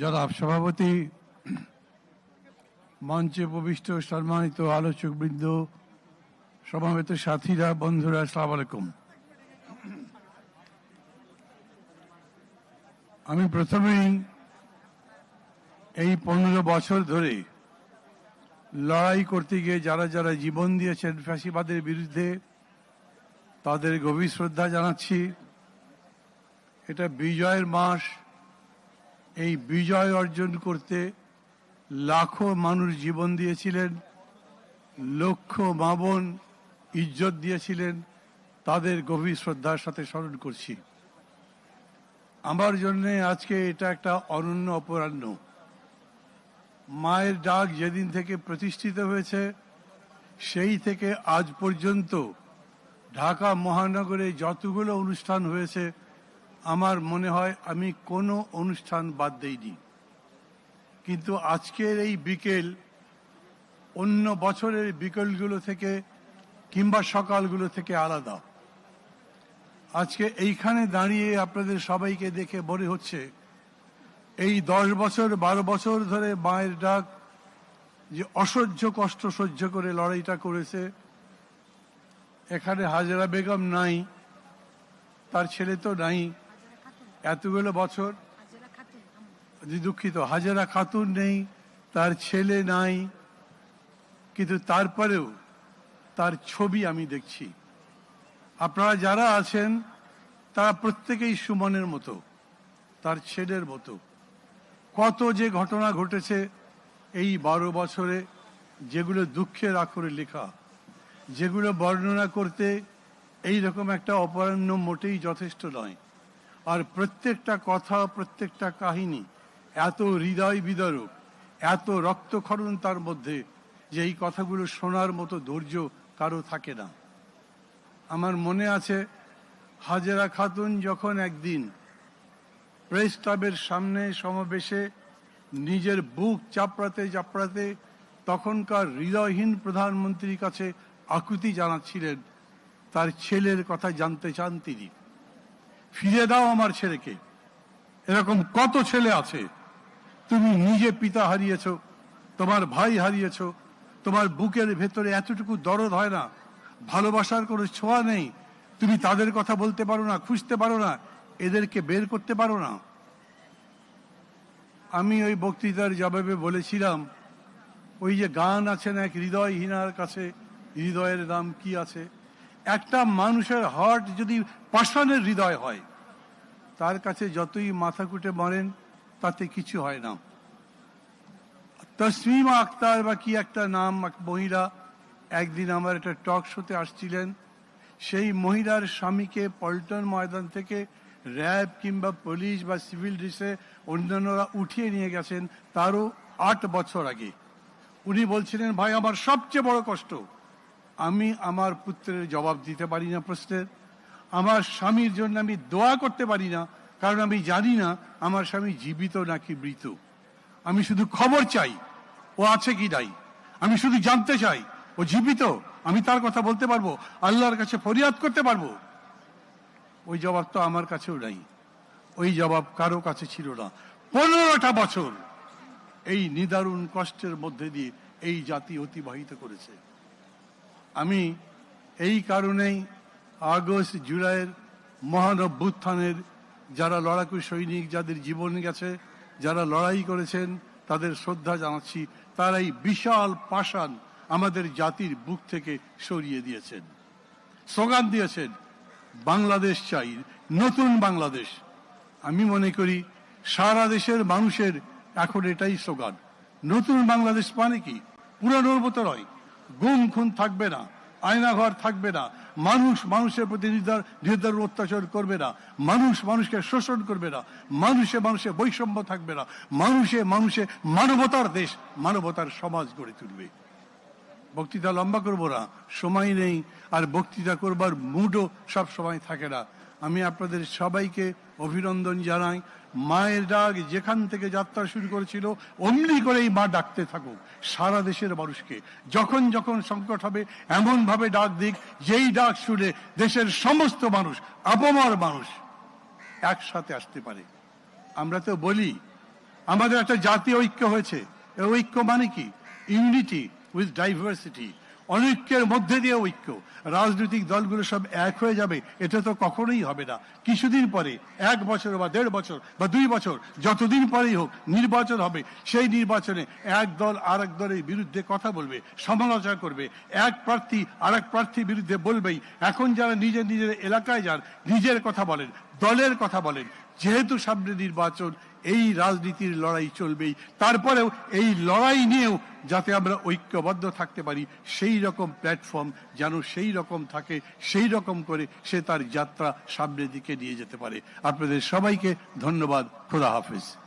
জনাব সভাপতি, মঞ্চে উপবিষ্ট সম্মানিত আলোচক বৃন্দ সমাবেত সাথীরা, বন্ধুরা, আসসালাম আলাইকুম। আমি প্রথমেই এই পনেরো বছর ধরে লড়াই করতে গিয়ে যারা যারা জীবন দিয়েছেন ফ্যাসিবাদের বিরুদ্ধে, তাদের গভীর শ্রদ্ধা জানাচ্ছি। এটা বিজয়ের মাস এই বিজয় অর্জন করতে লাখো মানুষ জীবন দিয়েছিলেন লক্ষ মাবন ইজ্জত দিয়েছিলেন, তাদের গভীর শ্রদ্ধার সাথে স্মরণ করছি। আমার জন্য আজকে এটা একটা অনন্য অপরাহ্ন। মায়ের ডাক যেদিন থেকে প্রতিষ্ঠিত হয়েছে, সেই থেকে আজ পর্যন্ত ঢাকা মহানগরে যতগুলো অনুষ্ঠান হয়েছে আমার মনে হয় আমি কোনো অনুষ্ঠান বাদ দিইনি। কিন্তু আজকের এই বিকেল, অন্য বছরের বিকেলগুলো থেকে কিংবা সকালগুলো থেকে আলাদা। আজকে এইখানে দাঁড়িয়ে আপনাদের সবাইকে দেখে মনে হচ্ছে, এই দশ বছর, বারো বছর ধরে মায়ের ডাক যে অসহ্য কষ্ট সহ্য করে লড়াইটা করেছে, এখানে হাজারা বেগম নাই, তার ছেলে তো নাই এতগুলো বছর? জি, দুঃখিত। হাজারা খাতুন নেই তার ছেলে নাই কিন্তু তারপরেও তার ছবি আমি দেখছি। আপনারা যারা আছেন তারা প্রত্যেকেই সুমনের মতো তার ছেলের মতো। কত যে ঘটনা ঘটেছে এই বারো বছরে যেগুলো দুঃখের আখরে লেখা যেগুলো বর্ণনা করতে এই রকম একটা অপরাহ্ন মোটেই যথেষ্ট নয়। আর প্রত্যেকটা কথা, প্রত্যেকটা কাহিনী এত হৃদয় বিদারক, এত রক্তক্ষরণ তার মধ্যে যে এই কথাগুলো শোনার মতো ধৈর্য কারও থাকে না। আমার মনে আছে, হাজেরা খাতুন যখন একদিন প্রেস ক্লাবের সামনে সমাবেশে নিজের বুক চাপড়াতে চাপড়াতে তখনকার হৃদয়হীন প্রধানমন্ত্রীর কাছে আকুতি জানাচ্ছিলেন, তার ছেলের কথা জানতে চান তিনি। ফিরে দাও আমার ছেলেকে। এরকম কত ছেলে আছে? তুমি নিজে পিতা হারিয়েছ, তোমার ভাই হারিয়েছ, তোমার বুকের ভেতরে এতটুকু দরদ হয় না, ভালোবাসার কোনো ছোঁয়া নেই, তুমি তাদের কথা বলতে পারো না, খুঁজতে পারো না, এদেরকে বের করতে পারো না। আমি ওই বক্তৃতার জবাবে বলেছিলাম, ওই যে গান আছে না এক হৃদয়হীনার কাছে, হৃদয়ের নাম কি আছে? একটা মানুষের হার্ট যদি পাষাণের হৃদয় হয়, তার কাছে যতই মাথা কুটে মারেন, তাতে কিছু হয় না। তসমিমা আক্তার বা কি একটা নাম মহিলা, একদিন আমার একটা টক শোতে আসছিলেন। সেই মহিলার স্বামীকে পল্টন ময়দান থেকে র্যাব কিংবা পুলিশ বা সিভিল ডিসে অন্যান্যরা উঠিয়ে নিয়ে গেছেন, তারও আট বছর আগে। উনি বলছিলেন, ভাই, আমার সবচেয়ে বড় কষ্ট আমি আমার পুত্রের জবাব দিতে পারি না প্রশ্নের। আমার স্বামীর জন্য আমি দোয়া করতে পারি না, কারণ আমি জানি না আমার স্বামী জীবিত নাকি মৃত। আমি শুধু খবর চাই, ও আছে কি নাই। আমি শুধু জানতে চাই, ও জীবিত? আমি তার কথা বলতে পারব? আল্লাহর কাছে ফরিয়াদ করতে পারব? ওই জবাব তো আমার কাছেও নাই। ওই জবাব কারও কাছে ছিল না। পনেরোটা বছর এই নিদারুণ কষ্টের মধ্যে দিয়ে এই জাতি অতিবাহিত করেছে। আমি এই কারণেই আগস্ট জুলাইয়ের মহান অভ্যুত্থানের যারা লড়াকু সৈনিক, যাদের জীবন গেছে, যারা লড়াই করেছেন, তাদের শ্রদ্ধা জানাচ্ছি। তারা এই বিশাল পাষাণ আমাদের জাতির বুক থেকে সরিয়ে দিয়েছেন। স্লোগান দিয়েছেন, বাংলাদেশ চাই, নতুন বাংলাদেশ। আমি মনে করি সারা দেশের মানুষের এখন এটাই স্লোগান, নতুন বাংলাদেশ মানে কি? পুরানোর মতো নয় গুম খুন থাকবে না, আয়নাঘর থাকবে না, মানুষ মানুষের প্রতি নির্ধার অত্যাচার করবে না, মানুষ মানুষকে শোষণ করবে না, মানুষে মানুষে বৈষম্য থাকবে না, মানুষে মানুষে মানবতার দেশ, মানবতার সমাজ গড়ে তুলবে। বক্তৃতা লম্বা করব না, সময় নেই, আর বক্তৃতা করবার মুডও সব সময় থাকে না। আমি আপনাদের সবাইকে অভিনন্দন জানাই। মায়ের ডাক যেখান থেকে যাত্রা শুরু করেছিল, অমনি করেই মা ডাকতে থাকুক। সারা দেশের মানুষকে যখন যখন সংকট হবে, এমনভাবে ডাক দিক, যেই ডাক শুনে দেশের সমস্ত মানুষ আপমার মানুষ একসাথে আসতে পারে। আমরা তো বলি, আমাদের একটা জাতীয় ঐক্য হয়েছে। ঐক্য মানে কি? ইউনিটি উইথ ডাইভার্সিটি অনৈক্যের মধ্যে দিয়ে ঐক্য। রাজনৈতিক দলগুলো সব এক হয়ে যাবে, এটা তো কখনোই হবে না। কিছুদিন পরে, এক বছর বা দেড় বছর বা দুই বছর, যতদিন পরেই হোক নির্বাচন হবে, সেই নির্বাচনে এক দল আর এক দলের বিরুদ্ধে কথা বলবে, সমালোচনা করবে। এক প্রার্থী আর এক প্রার্থীর বিরুদ্ধে বলবেই। এখন যারা নিজের নিজের এলাকায় যান, নিজের কথা বলেন, দলের কথা বলেন, যেহেতু সামনে নির্বাচন এই রাজনীতির লড়াই চলবেই। তারপরেও এই লড়াই নিয়েও যাতে আমরা ঐক্যবদ্ধ থাকতে পারি, সেই রকম প্ল্যাটফর্ম যেন সেই রকম থাকে, সেই রকম করে সে তার যাত্রা সামনের দিকে নিয়ে যেতে পারে। আপনাদের সবাইকে ধন্যবাদ। খোদা হাফেজ।